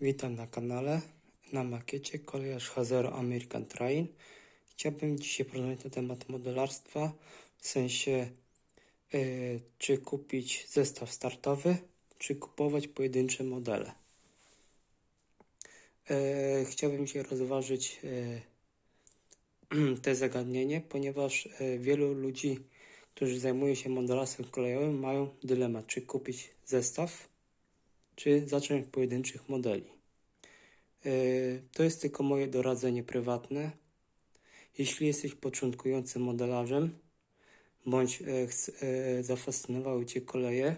Witam na kanale. Na makiecie kolejarz Hazero American Train. Chciałbym dzisiaj porozmawiać na temat modelarstwa, w sensie y, czy kupić zestaw startowy, czy kupować pojedyncze modele. Y, chciałbym dzisiaj rozważyć y, te zagadnienie, ponieważ y, wielu ludzi, którzy zajmują się modelarstwem kolejowym, mają dylemat, czy kupić zestaw, czy zacząć od pojedynczych modeli. Yy, To jest tylko moje doradzenie prywatne. Jeśli jesteś początkującym modelarzem, bądź e, e, zafascynowały Cię koleje,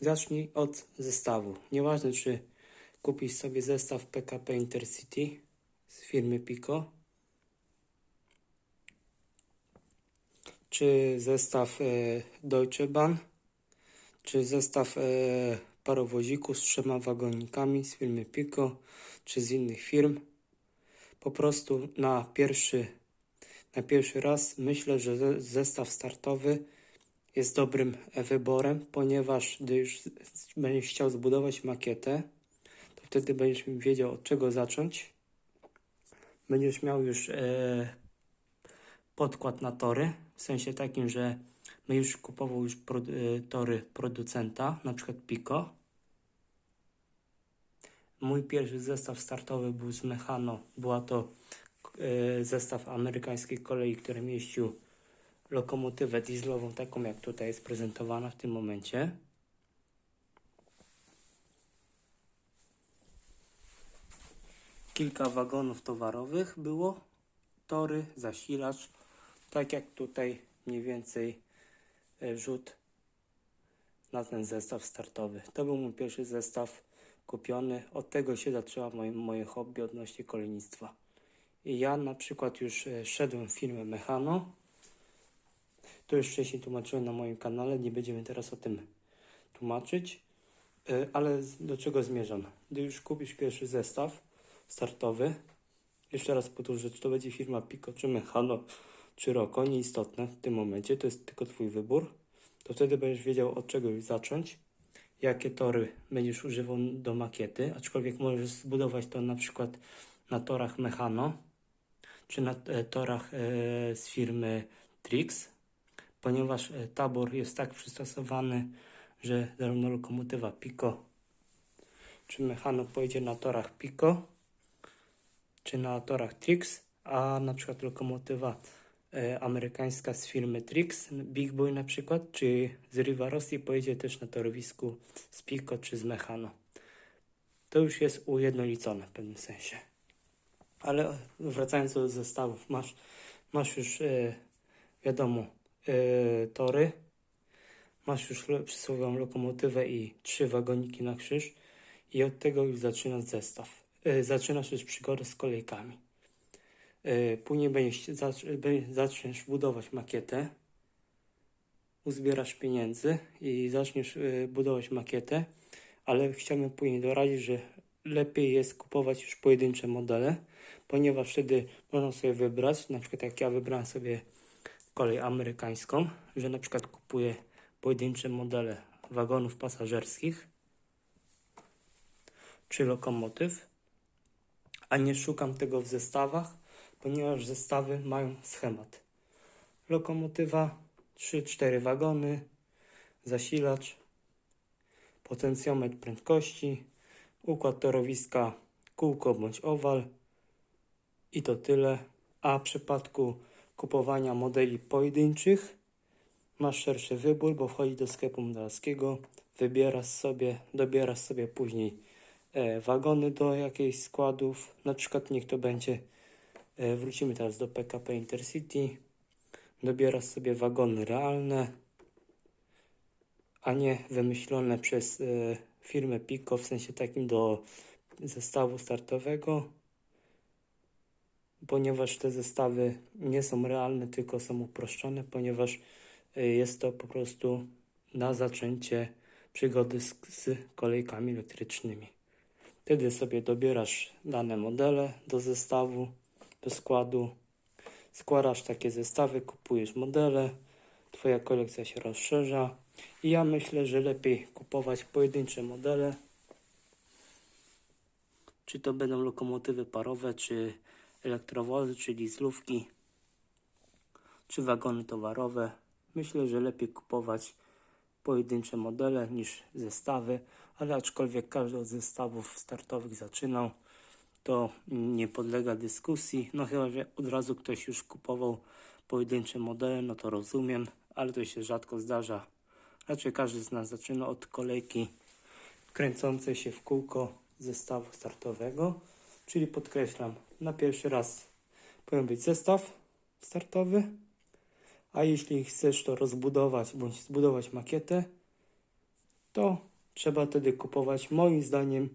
zacznij od zestawu. Nieważne, czy kupisz sobie zestaw PKP Intercity z firmy Pico, czy zestaw e, Deutsche Bahn, czy zestaw e, parowoziku z trzema wagonikami z firmy Pico, czy z innych firm. Po prostu na pierwszy, na pierwszy raz myślę, że ze- zestaw startowy jest dobrym e, wyborem, ponieważ gdy już będziesz chciał zbudować makietę, to wtedy będziesz wiedział od czego zacząć. Będziesz miał już e, podkład na tory, w sensie takim, że będziesz kupował już pro, e, tory producenta, na przykład Pico. Mój pierwszy zestaw startowy był z Mechano. Była to e, zestaw amerykańskiej kolei, który mieścił lokomotywę dieslową, taką jak tutaj jest prezentowana w tym momencie. Kilka wagonów towarowych było, tory, zasilacz, tak jak tutaj mniej więcej rzut na ten zestaw startowy. To był mój pierwszy zestaw kupiony. Od tego się zaczęło moje, moje hobby odnośnie kolejnictwa. I ja na przykład już e, szedłem w firmę Mechano. To już wcześniej tłumaczyłem na moim kanale, nie będziemy teraz o tym tłumaczyć. E, Ale do czego zmierzam? Gdy już kupisz pierwszy zestaw startowy, jeszcze raz powtórzę, czy to będzie firma Pico, czy Mechano, czy Roko, nieistotne w tym momencie, to jest tylko Twój wybór, to wtedy będziesz wiedział od czego zacząć, jakie tory będziesz używał do makiety, aczkolwiek możesz zbudować to na przykład na torach Mechano, czy na e, torach e, z firmy Trix, ponieważ e, tabor jest tak przystosowany, że zarówno lokomotywa Pico czy Mechano pojedzie na torach Pico, czy na torach Trix, a na przykład lokomotywa amerykańska z firmy Trix, Big Boy na przykład, czy z Riva Rossi pojedzie też na torowisku z Pico czy z Mechano. To już jest ujednolicone w pewnym sensie. Ale wracając do zestawów, masz, masz już e, wiadomo e, tory, masz już przysłowiową lokomotywę i trzy wagoniki na krzyż i od tego już zaczynasz zestaw. E, zaczynasz już przygodę z kolejkami. E, Później będziesz, zaczniesz budować makietę, uzbierasz pieniędzy i zaczniesz e, budować makietę, ale chciałbym później doradzić, że lepiej jest kupować już pojedyncze modele, ponieważ wtedy można sobie wybrać, na przykład jak ja wybrałem sobie kolej amerykańską, że na przykład kupuję pojedyncze modele wagonów pasażerskich czy lokomotyw, a nie szukam tego w zestawach, ponieważ zestawy mają schemat. Lokomotywa, 3-4 wagony, zasilacz, potencjometr prędkości, układ torowiska, kółko bądź owal i to tyle. A w przypadku kupowania modeli pojedynczych masz szerszy wybór, bo wchodzi do sklepu modelarskiego, wybierasz sobie, dobierasz sobie później e, wagony do jakichś składów, na przykład niech to będzie, wrócimy teraz do PKP Intercity, dobierasz sobie wagony realne, a nie wymyślone przez e, firmę Pico, w sensie takim do zestawu startowego, ponieważ te zestawy nie są realne, tylko są uproszczone, ponieważ e, jest to po prostu na zaczęcie przygody z, z kolejkami elektrycznymi. Wtedy sobie dobierasz dane modele do zestawu, do składu, składasz takie zestawy, kupujesz modele, Twoja kolekcja się rozszerza. I ja myślę, że lepiej kupować pojedyncze modele. Czy to będą lokomotywy parowe, czy elektrowozy, czy dieslówki, czy wagony towarowe. Myślę, że lepiej kupować pojedyncze modele niż zestawy, ale aczkolwiek każdy od zestawów startowych zaczynał, to nie podlega dyskusji. No chyba, że od razu ktoś już kupował pojedyncze modele, no to rozumiem, ale to się rzadko zdarza. Raczej każdy z nas zaczyna od kolejki kręcącej się w kółko zestawu startowego, czyli podkreślam, na pierwszy raz powinien być zestaw startowy, a jeśli chcesz to rozbudować bądź zbudować makietę, to trzeba wtedy kupować moim zdaniem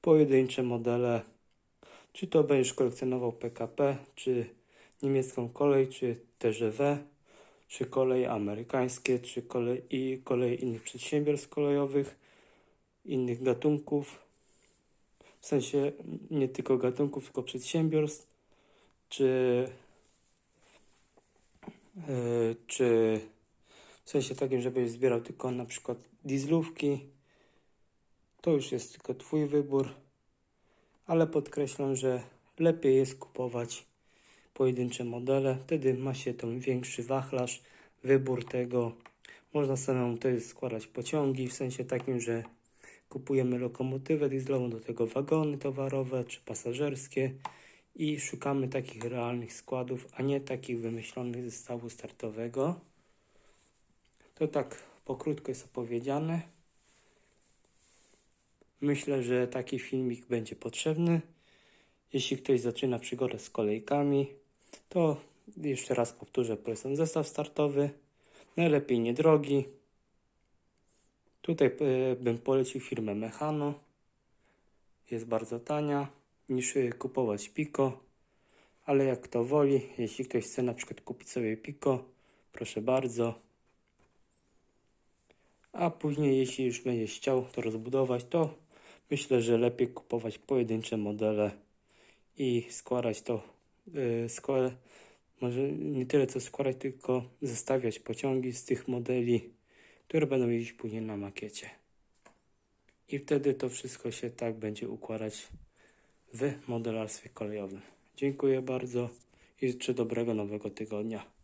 pojedyncze modele. Czy to będziesz kolekcjonował PKP, czy niemiecką kolej, czy TGV, czy koleje amerykańskie, czy kolej, i koleje innych przedsiębiorstw kolejowych, innych gatunków. W sensie nie tylko gatunków, tylko przedsiębiorstw, czy Yy, czy w sensie takim, żebyś zbierał tylko na przykład dieslówki, to już jest tylko Twój wybór, ale podkreślam, że lepiej jest kupować pojedyncze modele, wtedy ma się ten większy wachlarz, wybór tego. Można samemu też składać pociągi, w sensie takim, że kupujemy lokomotywę dieslową, do tego wagony towarowe czy pasażerskie i szukamy takich realnych składów, a nie takich wymyślonych ze zestawu startowego. To tak pokrótko jest opowiedziane. Myślę, że taki filmik będzie potrzebny. Jeśli ktoś zaczyna przygodę z kolejkami, to jeszcze raz powtórzę, polecam zestaw startowy. Najlepiej niedrogi. Tutaj e, bym polecił firmę Mechano. Jest bardzo tania niż kupować Pico. Ale jak kto woli, jeśli ktoś chce na przykład kupić sobie Pico, proszę bardzo. A później, jeśli już będzie chciał to rozbudować, to myślę, że lepiej kupować pojedyncze modele i składać to, yy, skład, może nie tyle co składać, tylko zestawiać pociągi z tych modeli, które będą jeździć później na makiecie. I wtedy to wszystko się tak będzie układać w modelarstwie kolejowym. Dziękuję bardzo i życzę dobrego nowego tygodnia.